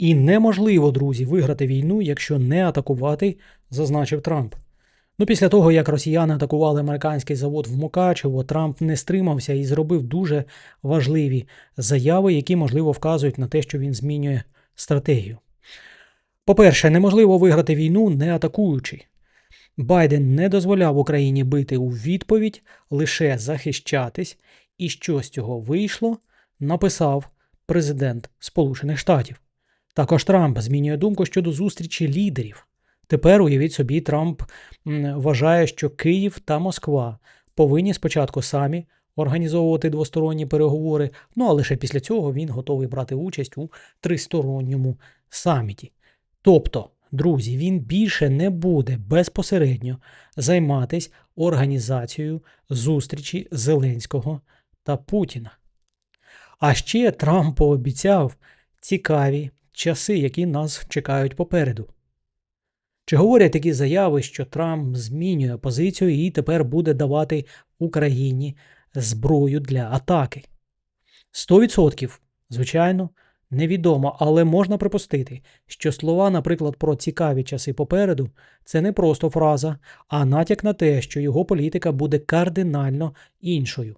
І неможливо, друзі, виграти війну, якщо не атакувати, зазначив Трамп. Ну, після того, як росіяни атакували американський завод в Мукачево, Трамп не стримався і зробив дуже важливі заяви, які, можливо, вказують на те, що він змінює стратегію. По-перше, неможливо виграти війну, не атакуючи. Байден не дозволяв Україні бити у відповідь, лише захищатись, і що з цього вийшло, написав президент Сполучених Штатів. Також Трамп змінює думку щодо зустрічі лідерів. Тепер уявіть собі, Трамп вважає, що Київ та Москва повинні спочатку самі організовувати двосторонні переговори, ну а лише після цього він готовий брати участь у тристоронньому саміті. Тобто, друзі, він більше не буде безпосередньо займатися організацією зустрічі Зеленського та Путіна. А ще Трамп пообіцяв цікаві часи, які нас чекають попереду. Чи говорять такі заяви, що Трамп змінює позицію і тепер буде давати Україні зброю для атаки? 100%, звичайно, невідомо, але можна припустити, що слова, наприклад, про цікаві часи попереду, це не просто фраза, а натяк на те, що його політика буде кардинально іншою.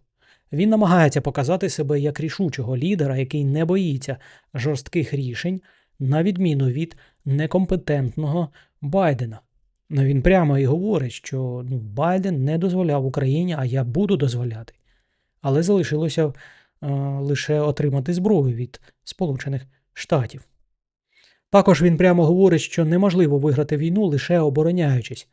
Він намагається показати себе як рішучого лідера, який не боїться жорстких рішень, на відміну від некомпетентного Байдена. Ну, він прямо і говорить, що ну, Байден не дозволяв Україні, а я буду дозволяти. Але залишилося е, лише отримати зброю від Сполучених Штатів. Також він прямо говорить, що неможливо виграти війну лише обороняючись.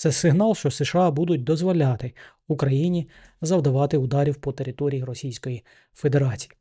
Це сигнал, що США будуть дозволяти Україні завдавати ударів по території Російської Федерації.